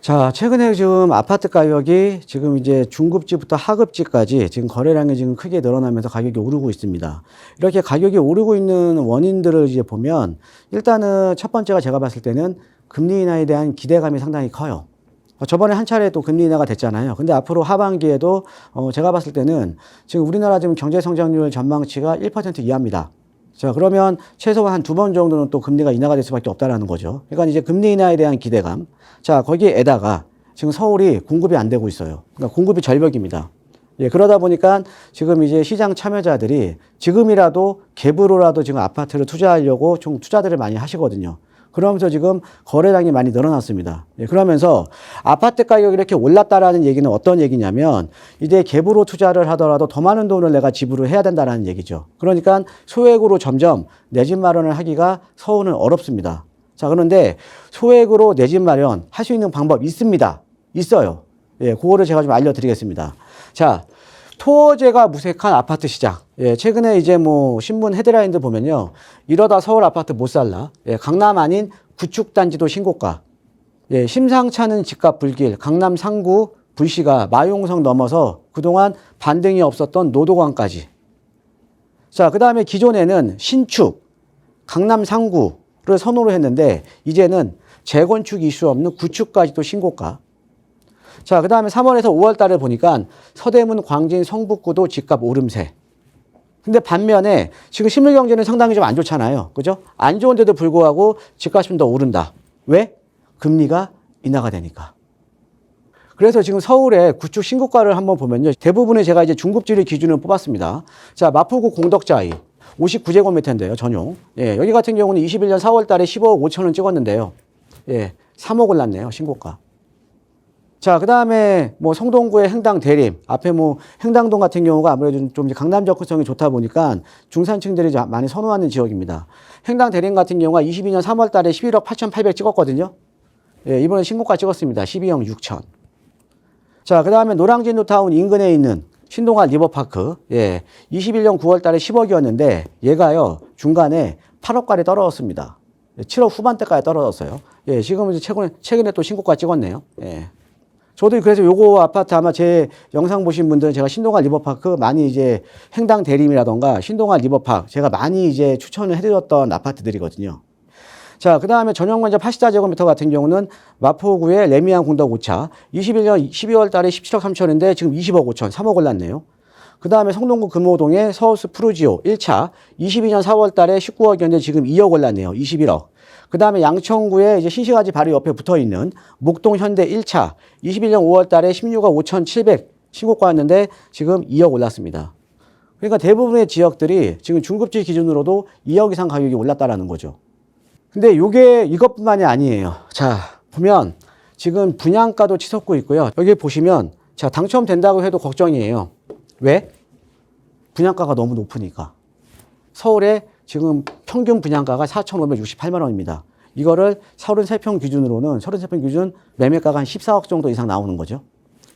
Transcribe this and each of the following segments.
자, 최근에 지금 아파트 가격이 지금 이제 중급지부터 하급지까지 지금 거래량이 지금 크게 늘어나면서 가격이 오르고 있습니다. 이렇게 가격이 오르고 있는 원인들을 이제 보면 일단은 첫 번째가 제가 봤을 때는 금리 인하에 대한 기대감이 상당히 커요. 어, 저번에 한 차례 또 금리 인하가 됐잖아요. 근데 앞으로 하반기에도 어, 제가 봤을 때는 지금 우리나라 지금 경제 성장률 전망치가 1% 이하입니다. 자, 그러면 최소한 한 두 번 정도는 또 금리가 인하가 될 수밖에 없다라는 거죠. 그러니까 이제 금리 인하에 대한 기대감. 자, 거기에다가 지금 서울이 공급이 안 되고 있어요. 그러니까 공급이 절벽입니다. 예, 그러다 보니까 지금 이제 시장 참여자들이 지금이라도 갭으로라도 지금 아파트를 투자하려고 좀 투자들을 많이 하시거든요. 그러면서 지금 거래량이 많이 늘어났습니다. 예, 그러면서 아파트 가격이 이렇게 올랐다라는 얘기는 어떤 얘기냐면 이제 갭으로 투자를 하더라도 더 많은 돈을 내가 지불을 해야 된다라는 얘기죠. 그러니까 소액으로 점점 내 집 마련을 하기가 서울은 어렵습니다. 자, 그런데 소액으로 내 집 마련 할 수 있는 방법 있습니다. 있어요. 예, 그거를 제가 좀 알려드리겠습니다. 자, 토어제가 무색한 아파트 시장. 예, 최근에 이제 뭐 신문 헤드라인들 보면요. 이러다 서울 아파트 못 살라. 예, 강남 아닌 구축단지도 신고가. 예, 심상찮은 집값 불길, 강남 상구 불씨가 마용성 넘어서 그동안 반등이 없었던 노도관까지. 자, 그 다음에 기존에는 신축, 강남 상구를 선호를 했는데 이제는 재건축 이슈 없는 구축까지도 신고가. 자, 그 다음에 3월에서 5월 달을 보니까 서대문, 광진, 성북구도 집값 오름세. 근데 반면에 지금 실물 경제는 상당히 좀 안 좋잖아요. 그죠? 안 좋은데도 불구하고 집값이 좀 더 오른다. 왜? 금리가 인하가 되니까. 그래서 지금 서울의 구축 신고가를 한번 보면요. 대부분의 제가 이제 중급지를 기준으로 뽑았습니다. 자, 마포구 공덕자이. 59제곱미터인데요, 전용. 예, 여기 같은 경우는 21년 4월 달에 15억 5천 원 찍었는데요. 예, 3억 올랐네요, 신고가. 자, 그 다음에 뭐 성동구의 행당 대림, 앞에 뭐 행당동 같은 경우가 아무래도 좀 강남 접근성이 좋다 보니까 중산층들이 좀 많이 선호하는 지역입니다. 행당 대림 같은 경우가 22년 3월 달에 11억 8,800 찍었거든요. 예, 이번에 신고가 찍었습니다. 12억 6천. 자, 그 다음에 노량진 뉴타운 인근에 있는 신동아 리버파크. 예, 21년 9월 달에 10억이었는데 얘가요, 중간에 8억까지 떨어졌습니다. 7억 후반대까지 떨어졌어요. 예, 지금 이제 최근에, 최근에 또 신고가 찍었네요. 예. 저도 그래서 요거 아파트 아마 제 영상 보신 분들은 제가 신동아 리버파크 많이 이제 행당 대림이라던가 신동아 리버파크 제가 많이 이제 추천을 해드렸던 아파트들이거든요. 자, 그 다음에 전용 면적 84제곱미터 같은 경우는 마포구의 레미안 공덕 5차 21년 12월 달에 17억 3천인데 지금 20억 5천, 3억 올랐네요. 그 다음에 성동구 금호동의 서울스 프루지오 1차 22년 4월 달에 19억이었는데 지금 2억 올랐네요. 21억. 그 다음에 양천구에 이제 신시가지 바로 옆에 붙어 있는 목동 현대 1차 21년 5월 달에 16억 5,700 신고가였는데 지금 2억 올랐습니다. 그러니까 대부분의 지역들이 지금 중급지 기준으로도 2억 이상 가격이 올랐다라는 거죠. 근데 요게 이것뿐만이 아니에요. 자, 보면 지금 분양가도 치솟고 있고요. 여기 보시면 자, 당첨된다고 해도 걱정이에요. 왜? 분양가가 너무 높으니까. 서울에 지금 평균 분양가가 4,568만 원입니다. 이거를 33평 기준으로는 33평 기준 매매가가 한 14억 정도 이상 나오는 거죠.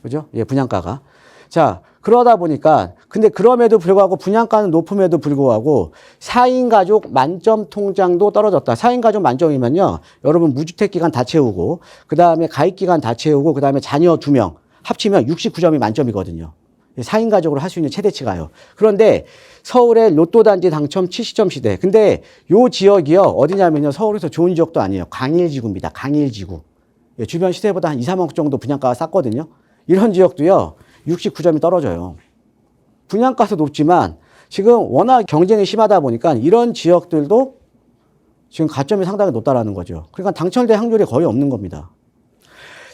그죠? 예, 분양가가. 자, 그러다 보니까 근데 그럼에도 불구하고 분양가는 높음에도 불구하고 4인 가족 만점 통장도 떨어졌다. 4인 가족 만점이면요. 여러분 무주택 기간 다 채우고 그다음에 가입 기간 다 채우고 그다음에 자녀 2명 합치면 69점이 만점이거든요. 4인 가족으로 할 수 있는 최대치가요. 그런데 서울의 로또 단지 당첨 70점 시대. 근데 요 지역이요. 어디냐면요. 서울에서 좋은 지역도 아니에요. 강일지구입니다. 강일지구. 예, 주변 시세보다 한 2, 3억 정도 분양가가 쌌거든요. 이런 지역도요. 69점이 떨어져요. 분양가도 높지만 지금 워낙 경쟁이 심하다 보니까 이런 지역들도 지금 가점이 상당히 높다라는 거죠. 그러니까 당첨될 확률이 거의 없는 겁니다.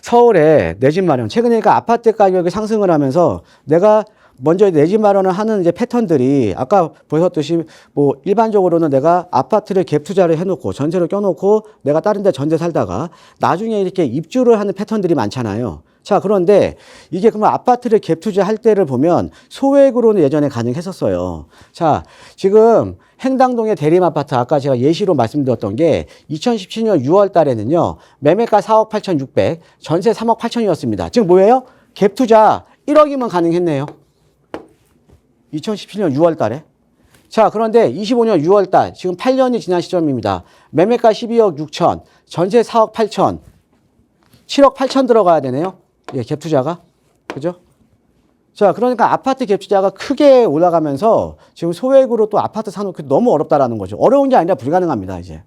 서울에 내 집 마련. 최근에 그러니까 아파트 가격이 상승을 하면서 내가 먼저 내집 마련을 하는 이제 패턴들이 아까 보셨듯이 뭐 일반적으로는 내가 아파트를 갭 투자를 해놓고 전세를 껴놓고 내가 다른 데 전세 살다가 나중에 이렇게 입주를 하는 패턴들이 많잖아요. 자, 그런데 이게 그러면 아파트를 갭 투자할 때를 보면 소액으로는 예전에 가능했었어요. 자, 지금 행당동의 대림 아파트 아까 제가 예시로 말씀드렸던 게 2017년 6월 달에는요. 매매가 4억 8,600, 전세 3억 8천이었습니다. 지금 뭐예요? 갭 투자 1억이면 가능했네요. 2017년 6월 달에. 자, 그런데 25년 6월 달, 지금 8년이 지난 시점입니다. 매매가 12억 6천, 전세 4억 8천. 7억 8천 들어가야 되네요. 예, 갭 투자가. 그죠? 자, 그러니까 아파트 갭 투자가 크게 올라가면서 지금 소액으로 또 아파트 사놓기 너무 어렵다라는 거죠. 어려운 게 아니라 불가능합니다, 이제.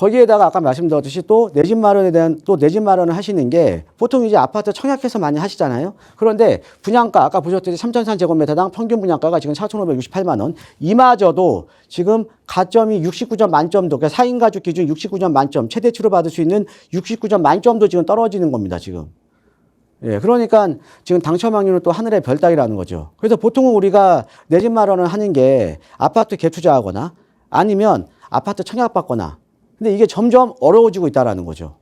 거기에다가 아까 말씀드렸듯이 또 내 집 마련에 대한 또 내 집 마련을 하시는 게 보통 이제 아파트 청약해서 많이 하시잖아요. 그런데 분양가 아까 보셨듯이 3,000 제곱미터당 평균 분양가가 지금 4,568만 원. 이마저도 지금 가점이 69점 만점도 그러니까 4인 가족 기준 69점 만점 최대치로 받을 수 있는 69점 만점도 지금 떨어지는 겁니다, 지금. 예, 그러니까 지금 당첨 확률은 또 하늘의 별 따기라는 거죠. 그래서 보통은 우리가 내 집 마련을 하는 게 아파트 갭 투자하거나 아니면 아파트 청약받거나 근데 이게 점점 어려워지고 있다라는 거죠.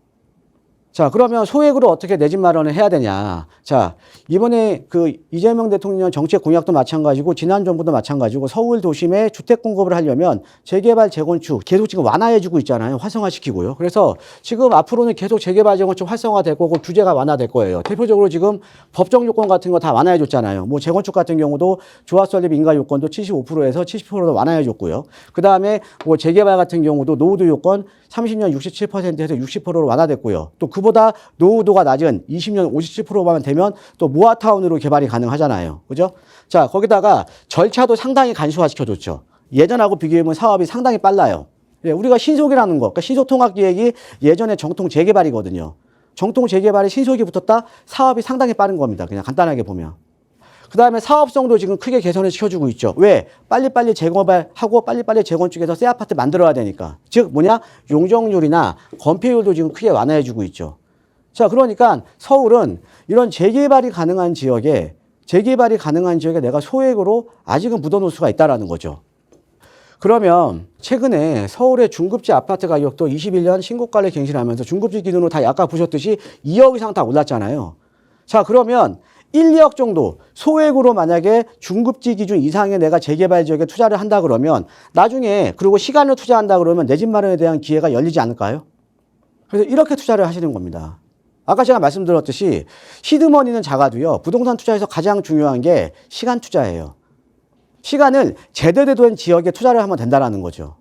자, 그러면 소액으로 어떻게 내 집 마련을 해야 되냐. 자, 이번에 그 이재명 대통령 정책 공약도 마찬가지고 지난 정부도 마찬가지고 서울 도심에 주택 공급을 하려면 재개발 재건축 계속 지금 완화해주고 있잖아요. 활성화시키고요. 그래서 지금 앞으로는 계속 재개발 재건축 활성화될 거고 규제가 완화될 거예요. 대표적으로 지금 법정 요건 같은 거 다 완화해줬잖아요. 뭐 재건축 같은 경우도 조합 설립 인가 요건도 75%에서 70%로 완화해줬고요. 그 다음에 뭐 재개발 같은 경우도 노후도 요건 30년 67%에서 60%로 완화됐고요. 또그 보다 노후도가 낮은 20년 57%만 되면 또 모아타운으로 개발이 가능하잖아요. 그죠? 자, 거기다가 절차도 상당히 간소화시켜줬죠. 예전하고 비교해보면 사업이 상당히 빨라요. 예, 우리가 신속이라는 거, 그러니까 신속통합기획이 예전에 정통 재개발이거든요. 정통 재개발에 신속이 붙었다? 사업이 상당히 빠른 겁니다. 그냥 간단하게 보면. 그 다음에 사업성도 지금 크게 개선을 시켜주고 있죠. 왜? 빨리빨리 재개발하고 빨리빨리 재건축해서 새 아파트 만들어야 되니까. 즉, 뭐냐? 용적률이나 건폐율도 지금 크게 완화해주고 있죠. 자, 그러니까 서울은 이런 재개발이 가능한 지역에, 재개발이 가능한 지역에 내가 소액으로 아직은 묻어놓을 수가 있다라는 거죠. 그러면 최근에 서울의 중급지 아파트 가격도 21년 신고가를 갱신하면서 중급지 기준으로 다 아까 보셨듯이 2억 이상 다 올랐잖아요. 자, 그러면 1, 2억 정도 소액으로 만약에 중급지 기준 이상의 내가 재개발 지역에 투자를 한다 그러면 나중에 그리고 시간을 투자한다 그러면 내 집 마련에 대한 기회가 열리지 않을까요? 그래서 이렇게 투자를 하시는 겁니다. 아까 제가 말씀드렸듯이 시드머니는 작아도요. 부동산 투자에서 가장 중요한 게 시간 투자예요. 시간을 제대로 된 지역에 투자를 하면 된다는 거죠.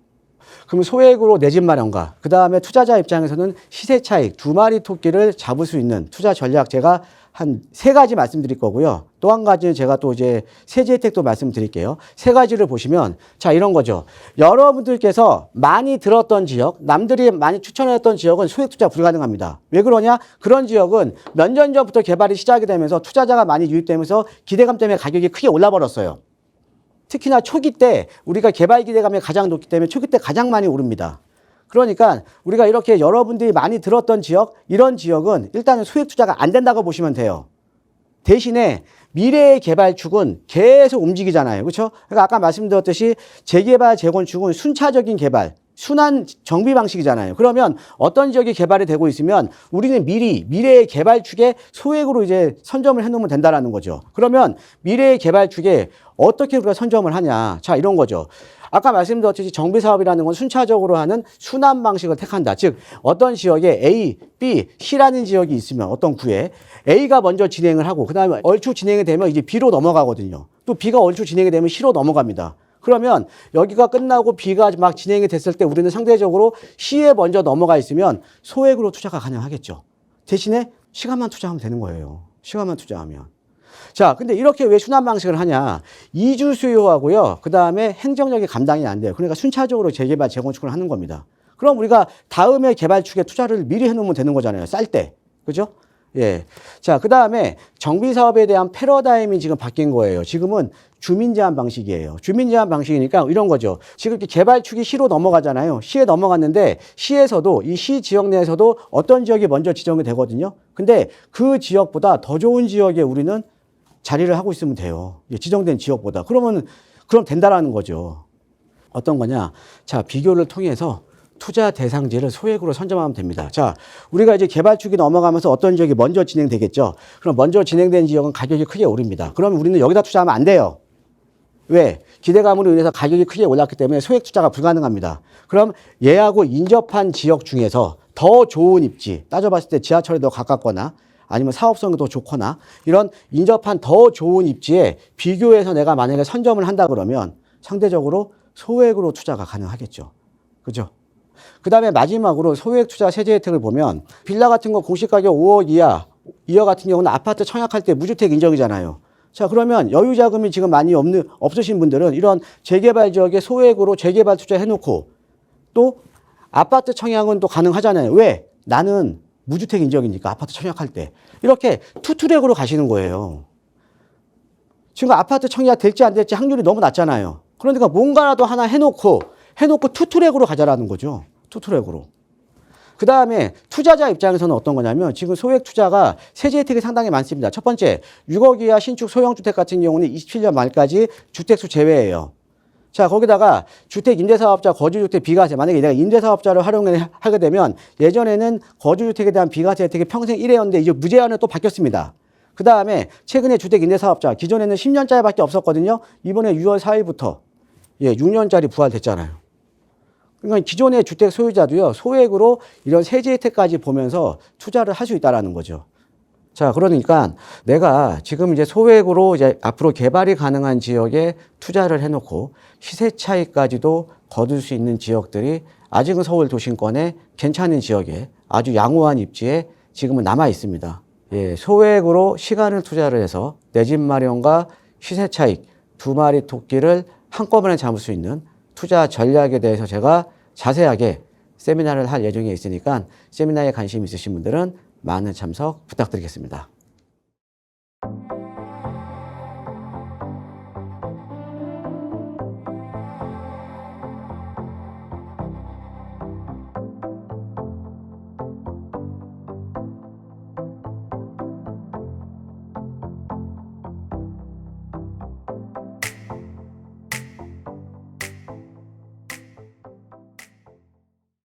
그럼 소액으로 내 집 마련과 그 다음에 투자자 입장에서는 시세 차익 두 마리 토끼를 잡을 수 있는 투자 전략 제가 한 세 가지 말씀드릴 거고요. 또 한 가지는 제가 또 이제 세제 혜택도 말씀드릴게요. 세 가지를 보시면 자 이런 거죠. 여러분들께서 많이 들었던 지역, 남들이 많이 추천했던 지역은 소액 투자 불가능합니다. 왜 그러냐? 그런 지역은 몇 년 전부터 개발이 시작이 되면서 투자자가 많이 유입되면서 기대감 때문에 가격이 크게 올라 버렸어요. 특히나 초기 때 우리가 개발 기대감이 가장 높기 때문에 초기 때 가장 많이 오릅니다. 그러니까 우리가 이렇게 여러분들이 많이 들었던 지역, 이런 지역은 일단은 소액 투자가 안 된다고 보시면 돼요. 대신에 미래의 개발축은 계속 움직이잖아요. 그렇죠? 그러니까 아까 말씀드렸듯이 재개발, 재건축은 순차적인 개발, 순환 정비 방식이잖아요. 그러면 어떤 지역이 개발이 되고 있으면 우리는 미리 미래의 개발 축에 소액으로 이제 선점을 해놓으면 된다라는 거죠. 그러면 미래의 개발 축에 어떻게 우리가 선점을 하냐? 자, 이런 거죠. 아까 말씀드렸듯이 정비 사업이라는 건 순차적으로 하는 순환 방식을 택한다. 즉 어떤 지역에 A, B, C라는 지역이 있으면 어떤 구에 A가 먼저 진행을 하고 그 다음에 얼추 진행이 되면 이제 B로 넘어가거든요. 또 B가 얼추 진행이 되면 C로 넘어갑니다. 그러면 여기가 끝나고 B가 막 진행이 됐을 때 우리는 상대적으로 C에 먼저 넘어가 있으면 소액으로 투자가 가능하겠죠. 대신에 시간만 투자하면 되는 거예요. 시간만 투자하면. 자, 근데 이렇게 왜 순환 방식을 하냐? 이주 수요하고요. 그 다음에 행정력이 감당이 안 돼요. 그러니까 순차적으로 재개발, 재건축을 하는 겁니다. 그럼 우리가 다음에 개발축에 투자를 미리 해놓으면 되는 거잖아요. 쌀 때. 그죠? 예. 자, 그 다음에 정비 사업에 대한 패러다임이 지금 바뀐 거예요. 지금은 주민 제한 방식이에요. 주민 제한 방식이니까 이런 거죠. 지금 이렇게 개발축이 시로 넘어가잖아요. 시에 넘어갔는데 시에서도 이 시 지역 내에서도 어떤 지역이 먼저 지정이 되거든요. 근데 그 지역보다 더 좋은 지역에 우리는 자리를 하고 있으면 돼요. 예, 지정된 지역보다. 그러면, 그럼 된다라는 거죠. 어떤 거냐. 자, 비교를 통해서 투자 대상지를 소액으로 선점하면 됩니다. 자, 우리가 이제 개발축이 넘어가면서 어떤 지역이 먼저 진행되겠죠. 그럼 먼저 진행된 지역은 가격이 크게 오릅니다. 그러면 우리는 여기다 투자하면 안 돼요. 왜? 기대감으로 인해서 가격이 크게 올랐기 때문에 소액 투자가 불가능합니다. 그럼 얘하고 인접한 지역 중에서 더 좋은 입지, 따져봤을 때 지하철에 더 가깝거나 아니면 사업성이 더 좋거나 이런 인접한 더 좋은 입지에 비교해서 내가 만약에 선점을 한다 그러면 상대적으로 소액으로 투자가 가능하겠죠. 그죠? 그 다음에 마지막으로 소액 투자 세제 혜택을 보면 빌라 같은 거 공시가격 5억 이하, 이하 같은 경우는 아파트 청약할 때 무주택 인정이잖아요. 자, 그러면 여유 자금이 지금 많이 없는, 없으신 분들은 이런 재개발 지역에 소액으로 재개발 투자 해놓고 또 아파트 청약은 또 가능하잖아요. 왜? 나는 무주택 인정이니까 아파트 청약할 때. 이렇게 투트랙으로 가시는 거예요. 지금 아파트 청약 될지 안 될지 확률이 너무 낮잖아요. 그러니까 뭔가라도 하나 해놓고, 해놓고 투트랙으로 가자라는 거죠. 투트랙으로. 그 다음에 투자자 입장에서는 어떤 거냐면 지금 소액 투자가 세제 혜택이 상당히 많습니다. 첫 번째, 6억 이하 신축 소형주택 같은 경우는 27년 말까지 주택수 제외예요. 자, 거기다가 주택 임대사업자 거주주택 비과세. 만약에 내가 임대사업자를 활용하게 되면 예전에는 거주주택에 대한 비과세 혜택이 평생 1회였는데 이제 무제한으로 또 바뀌었습니다. 그 다음에 최근에 주택 임대사업자 기존에는 10년짜리밖에 없었거든요. 이번에 6월 4일부터 예, 6년짜리 부활됐잖아요. 그러니까 기존의 주택 소유자도요, 소액으로 이런 세제 혜택까지 보면서 투자를 할 수 있다라는 거죠. 자, 그러니까 내가 지금 이제 소액으로 이제 앞으로 개발이 가능한 지역에 투자를 해놓고 시세 차이까지도 거둘 수 있는 지역들이 아직은 서울 도심권에 괜찮은 지역에 아주 양호한 입지에 지금은 남아 있습니다. 예, 소액으로 시간을 투자를 해서 내 집 마련과 시세 차익 두 마리 토끼를 한꺼번에 잡을 수 있는 투자 전략에 대해서 제가 자세하게 세미나를 할 예정에 있으니까 세미나에 관심 있으신 분들은 많은 참석 부탁드리겠습니다.